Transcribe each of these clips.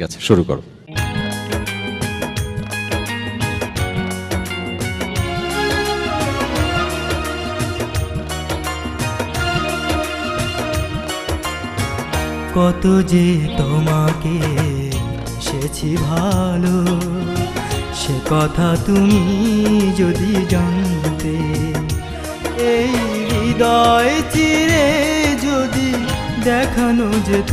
ঠিক আছে, শুরু করো। কত যে তোমাকে সেছি ভালো, সে কথা তুমি যদি জানতে, এই হৃদয় চিরে যদি দেখানো যেত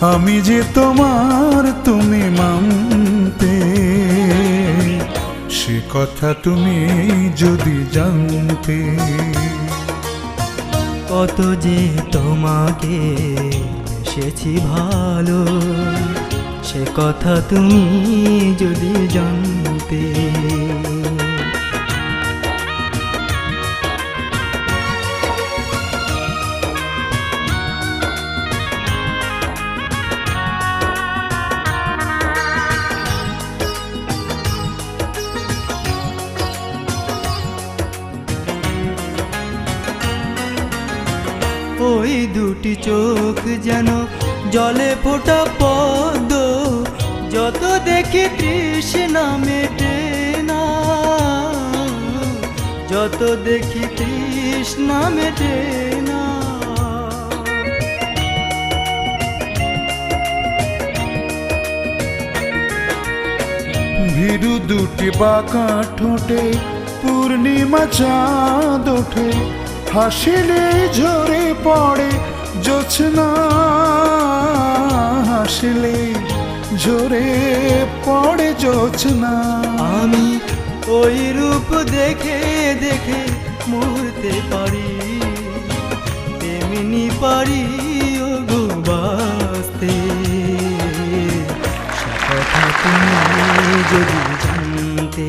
আমি যে তোমার তুমি মানতে, সে কথা তুমি যদি জানতে। কত যে তোমাকে এসেছি ভালো, সে কথা তুমি যদি জানতে। ওই দুটি চোখ যেন জলে ফোটা পদ যত দেখি তৃষ্ণা মেটে না। যত দেখি তৃষ্ণা মেটে না। দুটি বাঁকা ঠোঁটে, পূর্ণিমা চাঁদ ওঠে। হাসিলে ঝরে পড়ে, জোছনা হাসিলে ঝরে পড়ে, জোছনা। আমি ওই রূপ দেখে দেখে মরতে পারি, তেমনি পারি কথা তুমি যদি জানতে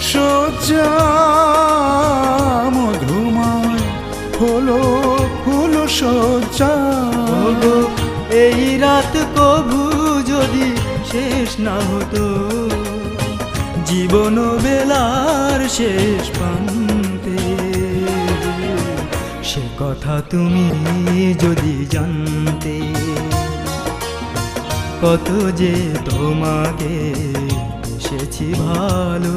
সজ্জা মধুময় হলো ফুলো সজ্জা এই রাত কভু যদি শেষ না হতো জীবন বেলার শেষ প্রান্তে। সে কথা তুমি যদি জানতে কত যে তোমাকে এসেছি ভালো।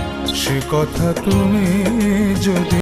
সে কথা তুমি যদি